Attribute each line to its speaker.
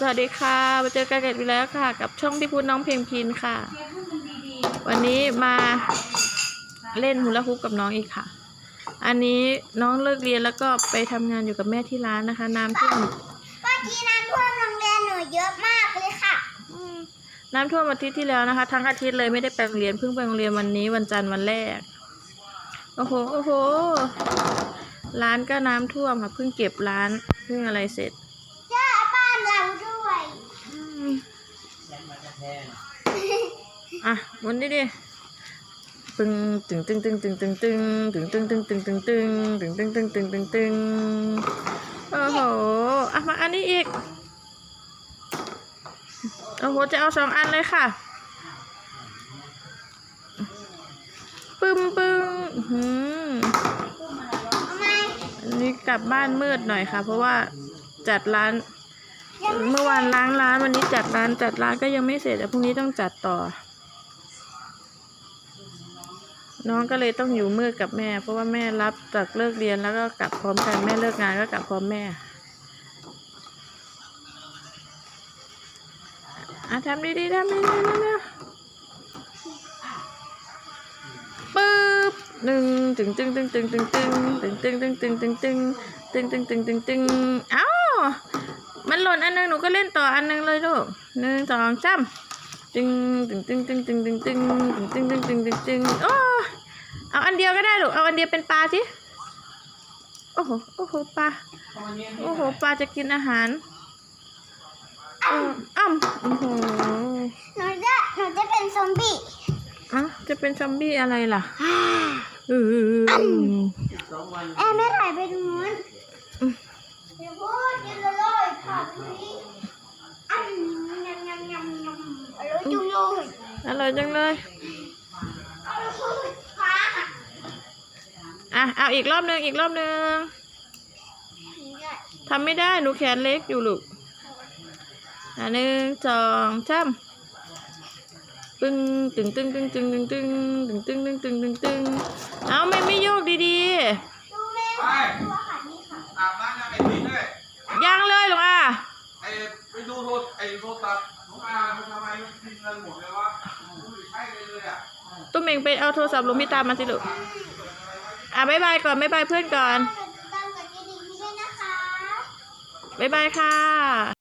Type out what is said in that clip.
Speaker 1: สวัสดีค่ะ มาเจอกันอีกแล้วค่ะ กับช่องพี่พูดน้องเพลงพินค่ะ วันนี้มาเล่นฮูลาฮูปกับน้องอีกค่ะ อันนี้น้องเลิกเรียนแล้วก็ไปทำงานอยู่กับแม่ที่ร้านนะคะ น้ำท่วม
Speaker 2: เมื่อกี้น้ำท่วมโรงเรียนหนูเยอะมากเลยค่ะ
Speaker 1: อืมน้ำท่วมอาทิตย์ที่แล้วนะคะ ทั้งอาทิตย์เลยไม่ได้ไปโรงเรียนเพิ่งไปโรงเรียนวันนี้วันจันทร์วันแรก โอ้โหโอ้โห ร้านก็น้ำท่วมค่ะเพิ่งเก็บร้านเพิ่งอะไรเสร็จ
Speaker 2: จ้าบ้านเราด้วย
Speaker 1: อืม อะหมุนดิดิปึงตึงตึงตึงตึงตึงตึงตึงตึงตึงตึงตึงตึงตึงตึงตึงตึงตึงตึงโอ้โหอะมาอันนี้อีกโอ้โหจะเอาสองอันเลยค่ะปึ้มปึ้งอื้อหื
Speaker 2: ม
Speaker 1: อันนี้กลับบ้านมืดหน่อยค่ะ เพราะว่าจัดร้าน เมื่อวานล้างร้านวันนี้จัดร้านจัดร้านก็ยังไม่เสร็จแต่พรุ่งนี้ต้องจัดต่อ น้องก็เลยต้องอยู่มืดกับแม่ เพราะว่าแม่รับจากเลิกเรียนแล้วก็กลับพร้อมกันแม่เลิกงานก็กลับพร้อมแม่อะทำดีๆทำดีๆเร็วๆปึ๊บหนึ่งตึงตึงตึงตึงตึงตึงตึงตึงตึงตึงตึงตึงตึงตึงตึงตึงตึงเอ้า มันหล่นอันหนึงหนูก็เล่นต่ออันหนึงเลยลูกหนึ่งสองสามตึงตึงตึงตึงตึงตึงตึงตึงตึงตึงตึงตึงตึงโอ้เอาอันเดียวก็ได้ลูกเอาอันเดียวเป็นปลาสิโอ้โหโอ้โหปลาโอ้โหปลาจะกินอาหารเอออ้ำโอ้โห
Speaker 2: หนูจะหนูจะเป็นซอมบี้
Speaker 1: อะจะเป็นซอมบี้อะไรล่ะเออ
Speaker 2: แอนไม่ถ่ายไปตรงนู้นเดี๋ยวพูดกินเลยค่ะพี่ อันยำยำยำยำอร่อยจุงเลย
Speaker 1: อร่อยจังเลย
Speaker 2: อร่อยฟ้าค่ะ
Speaker 1: อะ เอาอีกรอบหนึ่งอีกรอบหนึ่งทำไม่ได้ หนูแขนเล็กอยู่ลูกอะหนึ่งสองสามปึ้งตึงตึงตึงตึงตึงตึงตึงตึงตึงตึงตึงตึงเอาไม่ไม่โยกดี
Speaker 2: ดูแม่ตัวค่ะนี่ค่ะ
Speaker 3: อาบน้ำยังไอ้ทิ้งเลย
Speaker 1: ๆยังเลยลูกอะ
Speaker 3: ไอ้ไปดูโทรไอ้โทรศัพท์ของอามันทำไมมันทิ้งเงินหมดเลยวะไม่ใช่ เลยเลยอะ
Speaker 1: ตุ้มเมงไปเอาโทรศัพท์ลงพี่ตามมาสิลูกอะบายบายก่อนบายบายเพื่อนก่อน
Speaker 2: หนูจะตามกับกระดิ่งนี้ด้วยนะคะ
Speaker 1: บายบายค่ะ